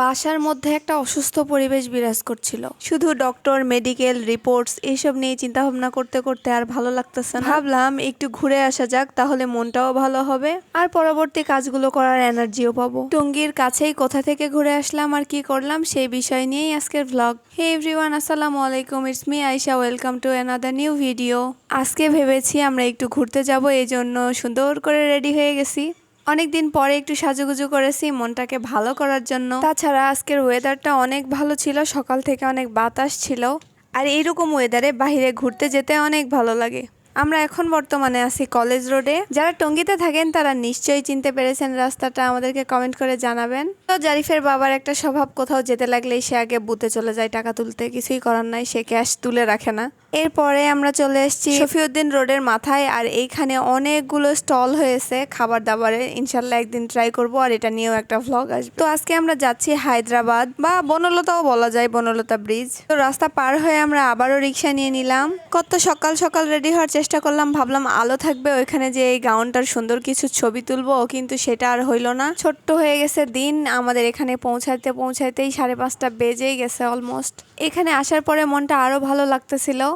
বাসার মধ্যে একটা অসুস্থ পরিবেশ বিরাজ করছিল। শুধু ডক্টর, মেডিকেল, রিপোর্টস এইসব নিয়ে চিন্তা ভাবনা করতে করতে আর ভালো লাগতেছে না। ভাবলাম একটু ঘুরে আসা যাক, তাহলে মনটাও ভালো হবে। আর পরবর্তী কাজগুলো করার এনার্জিও পাবো। টঙ্গীর কাছেই কোথা থেকে ঘুরে আসলাম আর কি করলাম সেই বিষয় নিয়েই আজকের ভ্লগ হে এভরিওয়ান আসসালামু আলাইকুম। It's me Aisha welcome to another new video আজকে ভেবেছি আমরা একটু ঘুরতে যাব এই জন্য সুন্দর করে রেডি হয়ে গেছি। অনেকদিন পরে একটু সাজুগুজু করেছি মনটাকে ভালো করার জন্য। তাছাড়া আজকের ওয়েদারটা অনেক ভালো ছিল, সকাল থেকে অনেক বাতাস ছিল। আর এইরকম ওয়েদারে বাইরে ঘুরতে যেতে অনেক ভালো লাগে। আমরা এখন বর্তমানে আছি কলেজ রোডে যারা টঙ্গিতে থাকেন, তারা নিশ্চয়ই চিনতে পেরেছেন রাস্তাটা। আমাদেরকে কমেন্ট করে জানাবেন। তো জারিফের বাবার একটা স্বভাব, কোথাও যেতে লাগলেই সে আগে বুথে চলে যায় টাকা তুলতে। কিছুই করার নাই, সে ক্যাশ তুলে রাখে না। এরপরে আমরা চলে এসেছি শফিউদ্দিন রোডের মাথায় আর এইখানে অনেকগুলো স্টল হয়েছে খাবার দাবারের ইনশাল্লাহ একদিন ট্রাই করব আর এটা নিয়েও একটা ভ্লগ আসবে। তো আজকে আমরা যাচ্ছি হায়দ্রাবাদ বা বনলতাও বলা যায় বনলতা ব্রিজ তো রাস্তা পার হয়ে আমরা আবারও রিক্সা নিয়ে নিলাম। কত সকাল সকাল রেডি হওয়ার চেষ্টা করলাম ভাবলাম আলো থাকবে ওইখানে যে এই গাউনটার সুন্দর কিছু ছবি তুলবো কিন্তু সেটা আর হইল না। ছোট্ট হয়ে গেছে দিন আমাদের এখানে পৌঁছাইতে পৌঁছাইতেই সাড়ে পাঁচটা বেজেই গেছে অলমোস্ট এখানে আসার পরে মনটা আরও ভালো লাগতেছিল।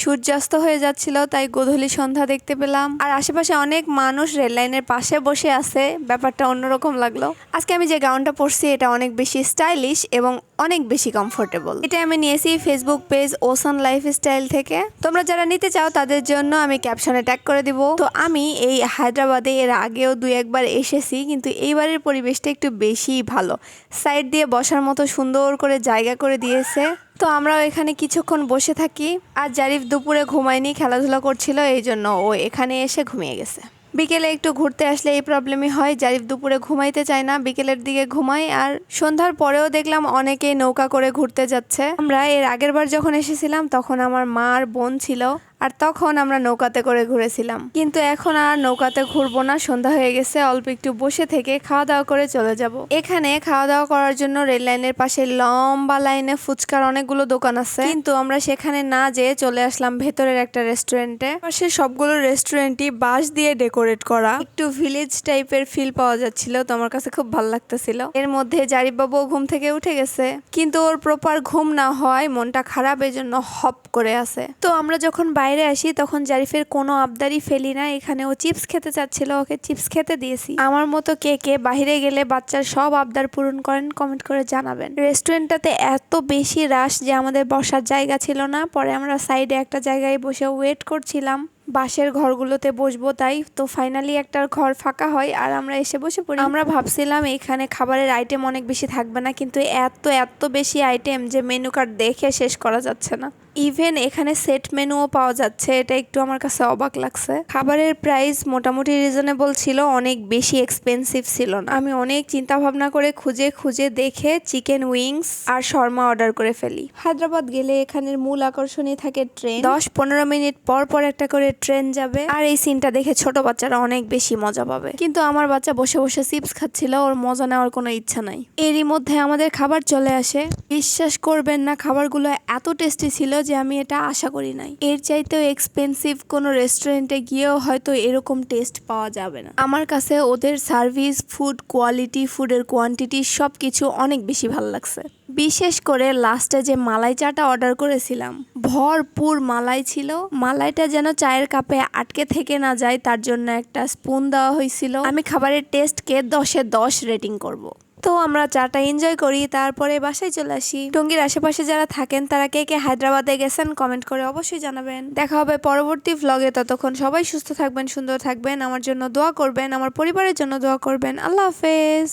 সূর্যাস্ত হয়ে যাচ্ছিল, তাই গোধূলি সন্ধ্যা দেখতে পেলাম। আর আশেপাশে অনেক মানুষ রেল লাইনের পাশে বসে আছে। ব্যাপারটা অন্যরকম লাগল। আজকে আমি যে গাউনটা পরছি, এটা অনেক বেশি স্টাইলিশ এবং অনেক বেশি কমফোর্টেবল এটা আমি নিয়েছি Facebook page ocean life style থেকে। তোমরা যারা নিতে চাও, তাদের জন্য আমি ক্যাপশনে ট্যাগ করে দিব। তো আমি এই হায়দ্রাবাদে এর আগেও দুই একবার এসেছি, কিন্তু এইবারের পরিবেশটা একটু বেশিই ভালো। সাইড দিয়ে বসার মতো সুন্দর করে জায়গা করে দিয়েছে। তো আমরাও এখানে কিছুক্ষণ বসে থাকি। আর জারিফ দুপুরে ঘুমায়নি, খেলাধুলা করছিল, এই জন্য ও এখানে এসে ঘুমিয়ে গেছে। বিকেলে একটু ঘুরতে আসলে এই প্রবলেমই হয় জারিফ দুপুরে ঘুমাইতে চায় না, বিকেলের দিকে ঘুমাই আর সন্ধ্যার পরেও দেখলাম অনেকেই নৌকা করে ঘুরতে যাচ্ছে। আমরা এর আগের বার যখন এসেছিলাম, তখন আমার মা আর বোন ছিল আর তখন আমরা নৌকাতে করে ঘুরেছিলাম। কিন্তু এখন আর নৌকাতে ঘুরবো না, সন্ধ্যা হয়ে গেছে, অল্প একটু বসে থেকে খাওয়া দাওয়া করে চলে যাব। এখানে খাওয়া দাওয়া করার জন্য রেল লাইনের পাশে লম্বা লাইনে ফুচকার অনেকগুলো দোকান আছে। কিন্তু আমরা সেখানে না যেয়ে চলে আসলাম ভেতরের একটা রেস্টুরেন্টে। পাশে সবগুলো রেস্টুরেন্টই বাঁশ দিয়ে ডেকোরেট করা। একটু ভিলেজ টাইপের ফিল পাওয়া যাচ্ছিল, তো আমার কাছে খুব ভালো লাগতেছিল। এর মধ্যে জারিফবাবু ঘুম থেকে উঠে গেছে। কিন্তু ওর প্রপার ঘুম না হয় মনটা খারাপ এই জন্য হপ করে আছে। তো আমরা যখন বাইরে আসি, তখন জারিফের কোনো আবদারই ফেলি না। এখানে ও চিপস খেতে চাচ্ছিল, ওকে চিপস খেতে দিয়েছি। আমার মতো কে কে বাইরে গেলে বাচ্চার সব আবদার পূরণ করেন, কমেন্ট করে জানাবেন। রেস্টুরেন্টটাতে এত বেশি রাশ যে আমাদের বসার জায়গা ছিল না। পরে আমরা সাইডে একটা জায়গায় বসে ওয়েট করছিলাম। বাসের ঘরগুলোতে বসবো, তাই তো ফাইনালি একটা ঘর ফাঁকা হয় আর আমরা এসে বসে পড়ি। আমরা ভাবছিলাম এখানে খাবারের আইটেম অনেক বেশি থাকবে না, কিন্তু এত এত বেশি আইটেম যে মেনু কার্ড দেখে শেষ করা যাচ্ছে না। ইভেন এখানে সেট মেনুও পাওয়া যাচ্ছে, এটা একটু আমার কাছে অবাক লাগছে। খাবারের প্রাইস মোটামুটি রিজনেবল ছিল, অনেক বেশি এক্সপেন্সিভ ছিল না। আমি অনেক চিন্তা ভাবনা করে খুঁজে খুঁজে দেখে চিকেন উইংস আর শর্মা অর্ডার করে ফেলি। হায়দ্রাবাদ গেলে এখানের মূল আকর্ষণই থাকে ট্রেন দশ পনেরো মিনিট পর পর একটা করে ট্রেন যাবে। আর এই সিনটা দেখে ছোট বাচ্চারা অনেক বেশি মজা পাবে। কিন্তু আমার বাচ্চা বসে বসে চিপস খাচ্ছিল, ওর মজা নেওয়ার কোনো ইচ্ছা নাই। এরই মধ্যে আমাদের খাবার চলে আসে। বিশ্বাস করবেন না, খাবারগুলো এত টেস্টি ছিল যে আমি এটা আশা করি নাই। এর চাইতেও এক্সপেন্সিভ কোনো রেস্টুরেন্টে গিয়েও হয়তো এরকম টেস্ট পাওয়া যাবে না। আমার কাছে ওদের সার্ভিস ফুড কোয়ালিটি ফুডের কোয়ান্টিটি সব কিছু অনেক বেশি ভালো লাগছে। বিশেষ করে লাস্টে যে মালাই চাটা অর্ডার করেছিলাম, ভরপুর মালাই ছিল। মালাইটা যেন চায়ের কাপে আটকে থেকে না যায়, তার জন্য একটা স্পুন দেওয়া হয়েছিল। আমি খাবারের টেস্টকে দশে দশ রেটিং করব। তো আমরা চাটা এনজয় করি, তারপরে বাসায় চলে আসি। টঙ্গীর আশেপাশে যারা থাকেন, তারা কে কে হায়দ্রাবাদে গেছেন কমেন্ট করে অবশ্যই জানাবেন। দেখা হবে পরবর্তী ভ্লগে ততক্ষণ সবাই সুস্থ থাকবেন, সুন্দর থাকবেন। আমার জন্য দোয়া করবেন, আমার পরিবারের জন্য দোয়া করবেন। আল্লাহ হাফেজ।